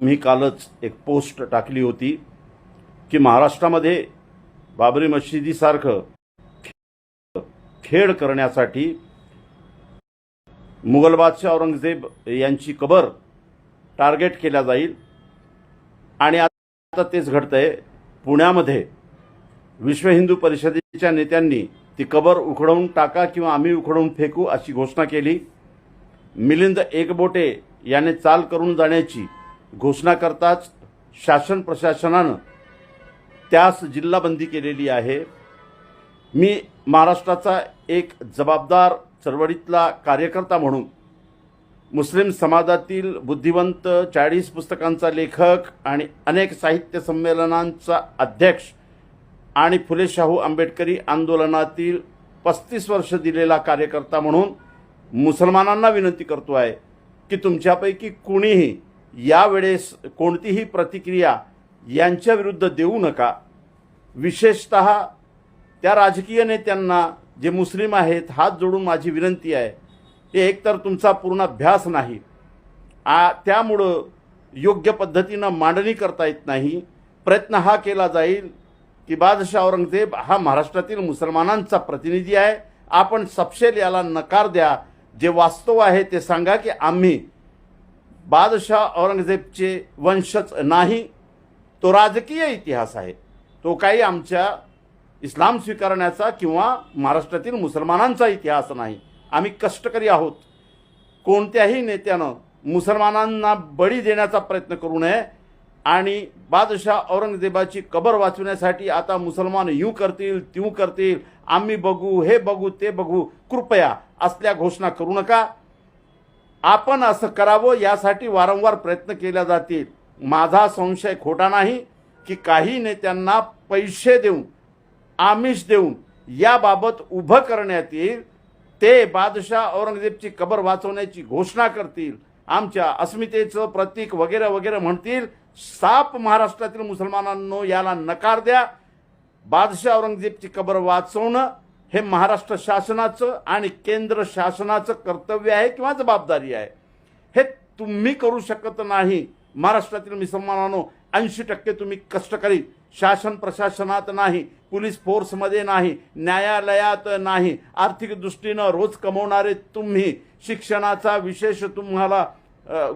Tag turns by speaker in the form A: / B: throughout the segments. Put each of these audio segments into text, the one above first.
A: मी कालच एक पोस्ट टाकली होती की महाराष्ट्रामध्ये बाबरी मशिदीसारखं खेळ करण्यासाठी मुघल बादशाह औरंगजेब यांची कबर टार्गेट केल्या जाईल. आणि आता तेच घडतंय पुण्यामध्ये विश्व हिंदू परिषदेच्या नेत्यांनी ती कबर उखडवून टाका किंवा आम्ही उखडवून फेकू अशी घोषणा केली. मिलिंद एकबोटे याने चाल करून जाण्याची घोषणा करताच शासन प्रशासनानं त्यास जिल्हाबंदी केलेली आहे. मी महाराष्ट्राचा एक जबाबदार चळवळीतला कार्यकर्ता म्हणून मुस्लिम समाजातील बुद्धिवंत चाळीस पुस्तकांचा लेखक आणि अनेक साहित्य संमेलनांचा अध्यक्ष आणि फुले शाहू आंबेडकरी आंदोलनातील पस्तीस वर्ष दिलेला कार्यकर्ता म्हणून मुसलमानांना विनंती करतो आहे की तुमच्यापैकी कुणीही यावेळेस कोणतीही प्रतिक्रिया यांच्या विरुद्ध देऊ नका. विशेषत त्या राजकीय नेत्यांना जे मुस्लिम आहेत हात जोडून माझी विनंती आहे ते एकतर तुमचा पूर्ण अभ्यास नाही आ त्यामुळं योग्य पद्धतीनं मांडणी करता येत नाही. प्रयत्न हा केला जाईल की बादशाह औरंगजेब हा महाराष्ट्रातील मुसलमानांचा प्रतिनिधी आहे. आपण सपशेल याला नकार द्या. जे वास्तव आहे ते सांगा की आम्ही बादशाह औरंगजेबचे वंशज नाही तो राजकीय इतिहास आहे. तो काही आमच्या इस्लाम स्वीकारण्याचा किंवा महाराष्ट्रातील मुसलमानांचा इतिहास नाही. आम्ही कष्टकरी आहोत. कोणत्याही नेत्यानं मुसलमानांना बळी देण्याचा प्रयत्न करू नये आणि बादशाह औरंगजेबाची कबर वाचवण्यासाठी आता मुसलमान यू करतील त्यू करतील आम्ही बघू हे बघू ते बघू कृपया असल्या घोषणा करू नका. आपण असं करावं यासाठी वारंवार प्रयत्न केल्या जातील. माझा संशय खोटा नाही की काही नेत्यांना पैसे देऊन आमिष देऊन याबाबत उभं करण्यात येईल. ते बादशाह औरंगजेबची कबर वाचवण्याची घोषणा करतील. आमच्या अस्मितेचं प्रतीक वगैरे वगैरे म्हणतील. साप महाराष्ट्रातील मुसलमानांनो याला नकार द्या. बादशाह औरंगजेबची कबर वाचवणं हे महाराष्ट्र शासनाचं आणि केंद्र शासनाचं कर्तव्य आहे किंवा जबाबदारी आहे? हे तुम्ही करू शकत नाही. महाराष्ट्रातील मुसलमानांनो ऐंशी टक्के तुम्ही कष्टकरी शासन प्रशासनात नाही पोलीस फोर्समध्ये नाही न्यायालयात नाही. आर्थिक दृष्टीनं रोज कमवणारे तुम्ही शिक्षणाचा विशेष तुम्हाला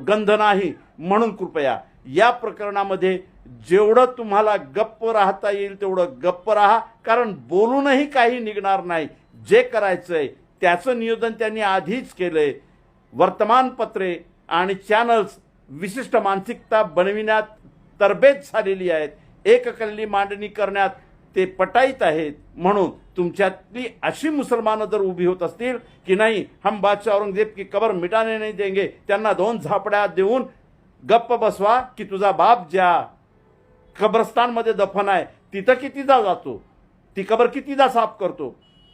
A: गंध नाही. म्हणून कृपया या प्रकरणामध्ये जेवढं तुम्हाला गप्प राहता येईल तेवढं गप्प राहा. कारण बोलूनही काही निघणार नाही. जे करायचं आहे त्याचं नियोजन त्यांनी आधीच केलंय. वर्तमानपत्रे आणि चॅनल्स विशिष्ट मानसिकता बनविण्यात तरबेज झालेली आहेत. एककल्ली मांडणी करण्यात ते पटाईत आहेत. म्हणून तुमच्यातली अशी मुसलमानं जर उभी होत असतील की नाही हम बादशाह औरंगजेब की कबर मिटाने नाही देंगे त्यांना दोन झापड्या देऊन गप्प बसवा की तुझा बाप ज्या कब्रस्तानमध्ये दफन आहे तिथं कितीदा जातो? ती कबर कितीदा साफ करतो?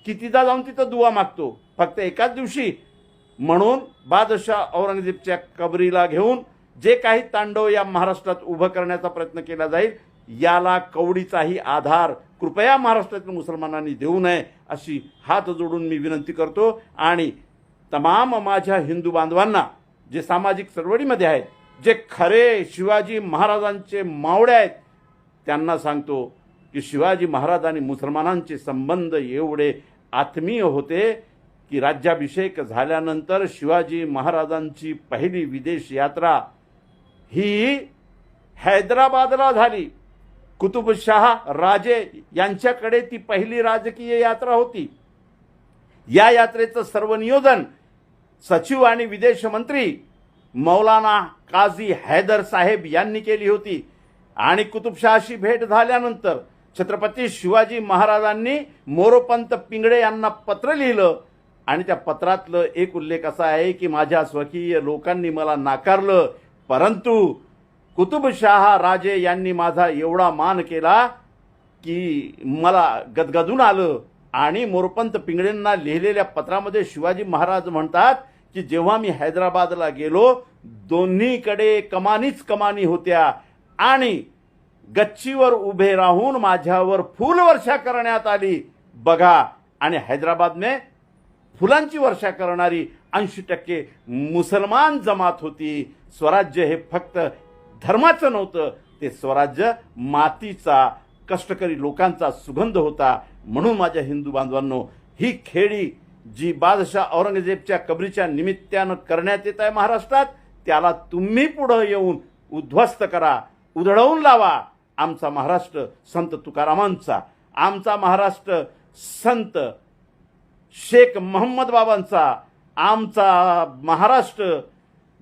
A: कितीदा जाऊन तिथं दुवा मागतो? फक्त एकाच दिवशी. म्हणून बादशाह औरंगजेबच्या कबरीला घेऊन जे काही तांडव या महाराष्ट्रात उभं करण्याचा प्रयत्न केला जाईल याला कवडीचाही आधार कृपया महाराष्ट्रातील मुसलमानांनी देऊ नये अशी हात जोडून मी विनंती करतो. आणि तमाम माझ्या हिंदू बांधवांना जे सामाजिक चळवळीमध्ये आहेत जे खरे शिवाजी महाराजांचे मावळे आहेत त्यांना सांगतो की शिवाजी महाराज आणि मुसलमानांचे संबंध एवढे आत्मीय होते की राज्याभिषेक झाल्यानंतर शिवाजी महाराजांची पहिली विदेश यात्रा ही हैदराबादला झाली. कुतुबशहा राजे यांच्याकडे ती पहिली राजकीय यात्रा होती. या यात्रेचं सर्व नियोजन सचिव आणि विदेश मंत्री मौलाना काझी हैदर साहेब यांनी केली होती. आणि कुतुबशहाशी भेट झाल्यानंतर छत्रपती शिवाजी महाराजांनी मोरोपंत पिंगळे यांना पत्र लिहिलं. आणि त्या पत्रातलं एक उल्लेख असा आहे की माझ्या स्वकीय लोकांनी मला नाकारलं. परंतु कुतुबशहा राजे यांनी माझा एवढा मान केला की मला गदगदून आलं. आणि मोरपंत पिंगळेंना लिहिलेल्या पत्रामध्ये शिवाजी महाराज म्हणतात की जेव्हा मी हैदराबादला गेलो दोन्हीकडे कमानीच कमानी होत्या. आणि गच्चीवर उभे राहून माझ्यावर फुलवर्षा करण्यात आली. बघा आणि हैदराबादने फुलांची वर्षा करणारी ऐंशी टक्के मुसलमान जमात होती. स्वराज्य हे फक्त धर्माचं नव्हतं ते स्वराज्य मातीचा कष्टकरी लोकांचा सुगंध होता. म्हणून माझ्या हिंदू बांधवांनो ही खेळी जी बादशाह औरंगजेबच्या कबरीच्या निमित्तानं करण्यात येत आहे महाराष्ट्रात त्याला तुम्ही पुढं येऊन उद्ध्वस्त करा. उधळवून लावा. आमचा महाराष्ट्र संत तुकारामांचा आमचा महाराष्ट्र संत शेख महम्मद बाबांचा आमचा महाराष्ट्र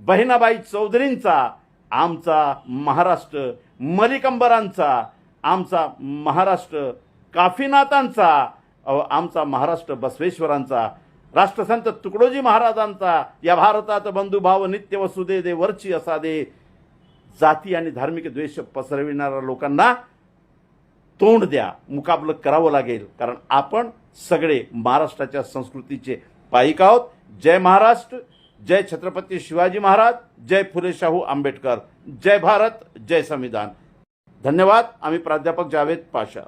A: बहिणाबाई चौधरींचा आमचा महाराष्ट्र मलिकंबरांचा आमचा महाराष्ट्र काफीनाथांचा आमचा महाराष्ट्र बसवेश्वरांचा राष्ट्रसंत तुकडोजी महाराजांचा या भारतात बंधुभाव नित्य वसुदे दे वरची असा दे जाती आणि धार्मिक द्वेष पसरविणाऱ्या लोकांना तोंड द्या मुकाबलं करावं लागेल. कारण आपण सगळे महाराष्ट्राच्या संस्कृतीचे पाईक आहोत. जय महाराष्ट्र जय छत्रपती शिवाजी महाराज जय फुले शाहू आंबेडकर. जय भारत जय संविधान. धन्यवाद. आम्ही प्राध्यापक जावेद पाशा.